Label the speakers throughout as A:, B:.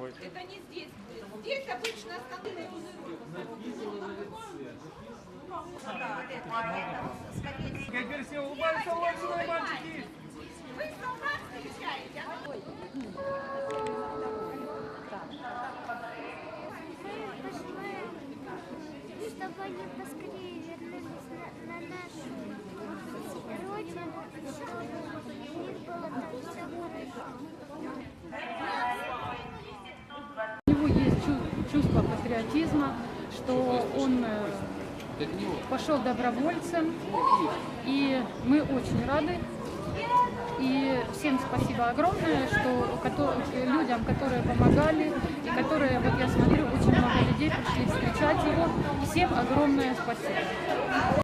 A: будет. Это не здесь будет. Здесь обычно остальные Теперь все улыбаются, улыбаются мальчики.
B: Вы с нас встречаете. А? Мы с поскорее вернулись на, нашу родину, чтобы мир было
C: так патриотизма, что он э, пошел добровольцем, и мы очень рады. И всем спасибо огромное, что людям, которые помогали, и которые, вот я смотрю, очень много людей пришли встречать его. Всем огромное спасибо.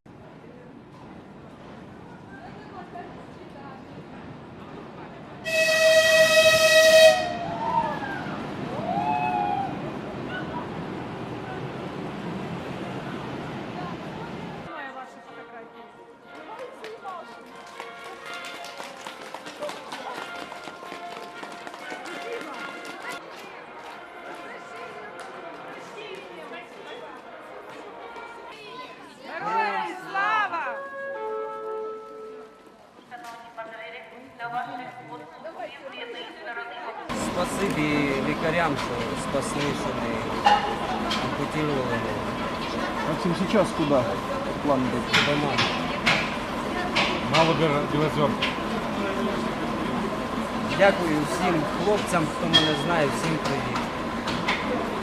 D: Спасибі лікарям, що спасли, що не ампутували
E: Максим, сейчас куда? План будет?
D: дома.
A: Мало Белозер.
D: Дякую всім хлопцям, хто мене знає, всім привіт.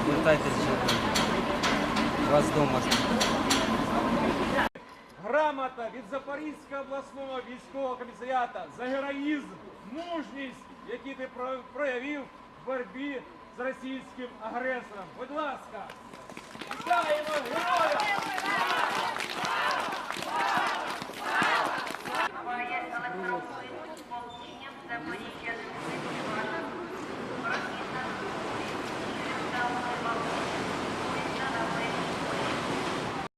D: Вертайтесь живими. Вас вдома ждуть.
A: грамота від Запорізького обласного військового комісаріата за героїзм, мужність, який ти проявив в боротьбі з російським агресором. Будь ласка, вітаємо героя! Воєнно-Олександровським полкінням Запоріжжя